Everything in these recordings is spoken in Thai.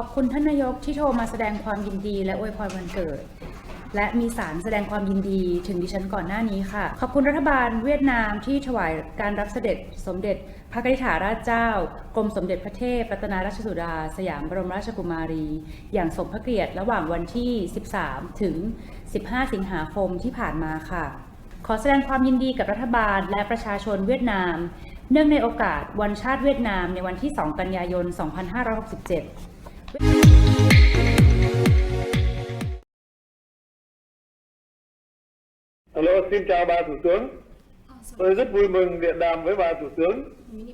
ขอบคุณท่านนายกที่โทรมาแสดงความยินดี และอวยพรวันเกิด และมีสารแสดงความยินดีถึงดิฉันก่อนหน้านี้ค่ะ ขอบคุณรัฐบาลเวียดนามที่ถวายการรับเสด็จสมเด็จพระกนิษฐาราชเจ้า กรมสมเด็จพระเทพรัตนราชสุดา สยามบรมราชกุมารี อย่างสมพระเกียรติระหว่างวันที่ 13 ถึง 15 สิงหาคมที่ผ่านมาค่ะ ขอแสดงความยินดีกับรัฐบาลและประชาชนเวียดนามเนื่องในโอกาสวันชาติเวียดนามในวันที่ 2 กันยายน 2567 Alo, xin chào bà Thủ tướng. Tôi rất vui mừng điện đàm với bà Thủ tướng.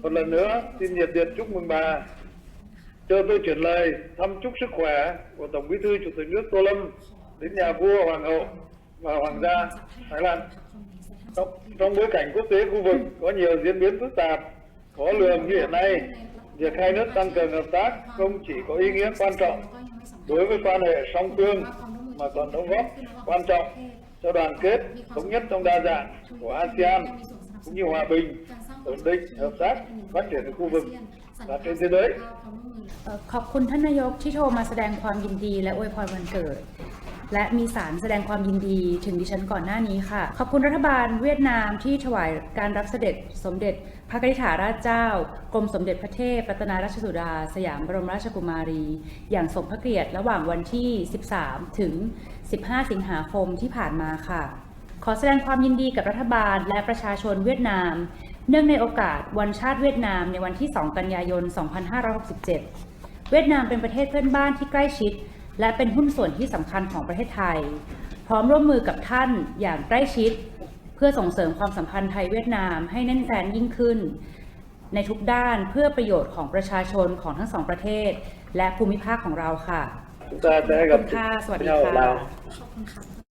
Một lần nữa, xin nhiệt liệt chúc mừng bà. Cho tôi chuyển lời thăm chúc sức khỏe của Tổng Bí thư Chủ tịch nước Tô Lâm đến nhà vua, hoàng hậu và hoàng gia Thái Lan. Trong, trong bối cảnh quốc tế khu vực có nhiều diễn biến phức tạp, khó lường như hiện nay, việc hai nước tăng cường hợp tác không chỉ có ý nghĩa quan trọng đối với quan hệ song phương mà còn đóng góp quan trọng cho đoàn kết thống nhất trong đa dạng của ASEAN cũng như hòa bình, ổn định, hợp tác, phát triển ở khu vực và trên thế giới. เอ่อขอบคุณท่านนายกที่โทรมาแสดงความยินดีและอวยพรวันเกิด และมีสารแสดงความยินดีถึงดิฉันก่อนหน้านี้ค่ะ ขอบคุณรัฐบาลเวียดนามที่ถวายการรับเสด็จสมเด็จพระกนิษฐาราชเจ้า กรมสมเด็จพระเทพรัตนราชสุดา สยามบรมราชกุมารี อย่างสมพระเกียรติระหว่างวันที่ 13 ถึง 15 สิงหาคมที่ผ่านมาค่ะ ขอแสดงความยินดีกับรัฐบาลและประชาชนเวียดนาม เนื่องในโอกาสวันชาติเวียดนามในวันที่ 2 กันยายน 2567 เวียดนามเป็นประเทศเพื่อนบ้านที่ใกล้ชิด และเป็นหุ้นส่วนที่สำคัญของประเทศไทย พร้อมร่วมมือกับท่านอย่างใกล้ชิด เพื่อส่งเสริมความสัมพันธ์ไทยเวียดนามให้แน่นแฟนยิ่งขึ้น ในทุกด้านเพื่อประโยชน์ของประชาชนของทั้งสองประเทศ และภูมิภาคของเราค่ะ Chúng ta sẽ ขอบ gặp คุณค่ะ สวัสดี nhau ở ค่ะ Lào. ขอบคุณค่ะ